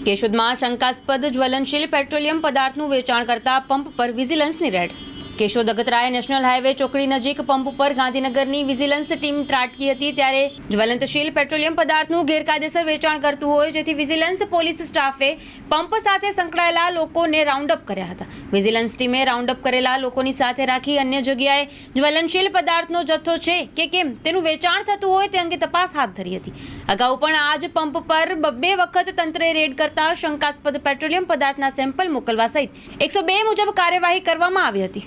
કેશોદમાં શંકાસ્પદ જ્વલનશીલ પેટ્રોલિયમ પદાર્થનું વેચાણ કરતા પંપ પર વિજિલન્સની raid Keshod Agatrai national highway ચોકડી નજીક પંપ ઉપર ગાંધીનગરની વિજિલન્સ ટીમ ત્રાટકી હતી ત્યારે જ્વલંતશીલ પેટ્રોલિયમ પદાર્થનું ગેરકાયદેસર વેચાણ કરતું હોય, જેથી વિજિલન્સ પોલીસ સ્ટાફે પંપ સાથે સંકળાયેલા લોકોને રાઉન્ડ અપ કર્યા હતા. વિજિલન્સ ટીમે રાઉન્ડ અપ કરેલા લોકોની સાથે રાખી અન્ય જગ્યાએ જ્વલનશીલ પદાર્થનો જથ્થો છે કે કેમ તેનું વેચાણ થતું હોય તે અંગે તપાસ હાથ ધરી હતી. અગાઉ પણ આ જ પંપ પર બબ્બે વખત તંત્રે રેડ કરતા શંકાસ્પદ પેટ્રોલિયમ પદાર્થના સેમ્પલ મોકલવા સહિત એકસો બે મુજબ કાર્યવાહી કરવામાં આવી હતી.